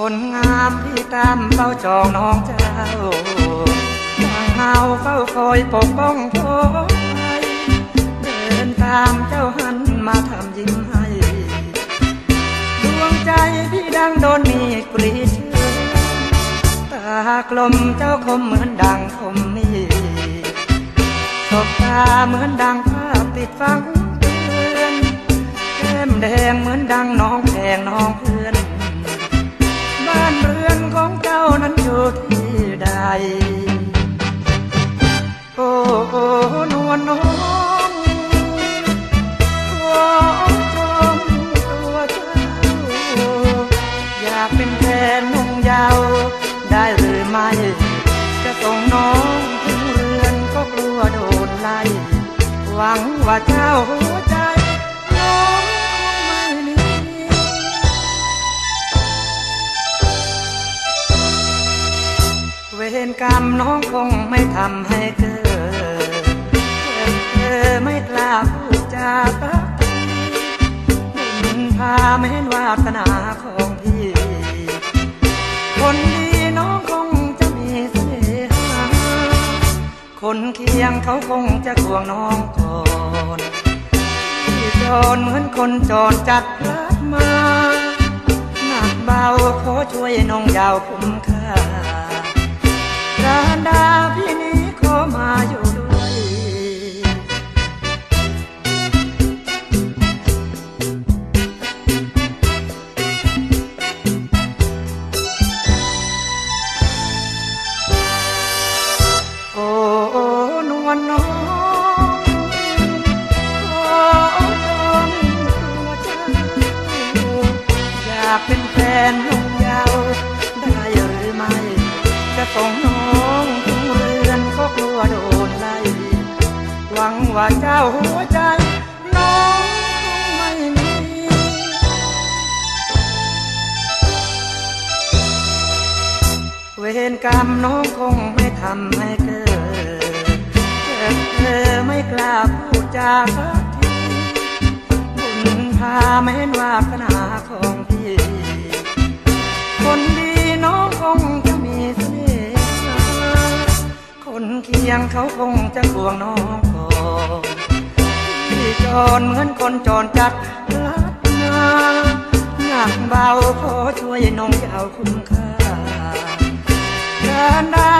คนงามพี่ตามเฝ้าจองน้องเจ้าทางเฮาเฝ้าคอยปกป้องโทยเดินตามเจ้าหันมาทำยิ้มให้ ดวงใจพี่ดังโดนมีกรีดเชือตากลมเจ้าคมเหมือนดังคมมีดสบตาเหมือนดังภาพติดฟังเตือนแก้มแดงเหมือนดังน้องแพงน้องเพื่ น้องขอจองตัวเจ้า อยากเป็นแฟนนุ่งยาว ได้หรือไม่ จะส่งน้องถึงเรือนก็กลัวโดนไล่ หวังว่าเจ้าหัวใจน้องคงไม่มีเวรกรรมน้องคงไม่ทำให้เกิด พูดจาปักบุญพาไม่เห็นวาสนาของพี่ คนดีน้องคงจะมีเสน่หาคนเคียงเขาคงจะควงน้องก่อนที่จรเหมือนคนจรจัดรักมา หนักเบาขอช่วยน้องยาวคุ้มค่า วลน้องขอจองตัวเจ้าอยากเป็นแฟนลงยาวได้หรือไม่ จะส่งน้องถึงเรือนก็กลัวโดนไล่หวังว่าเจ้าหัวใจน้องคงไม่มีเวรกรรมน้องคงไม่ทำให้เกิด เธอไม่กล้าพูดจากทีบุญพาไม่เห็นวาสนาของพี่ คนดีน้องคงจะมีเสน่ห์คนเคียงเขาคงจะควงน้องก่อนพี่จรเหมือนคนจรจัดลัดนาหนักเบาขอช่วยน้องยาวคุ้มค่าการดาพี่นี้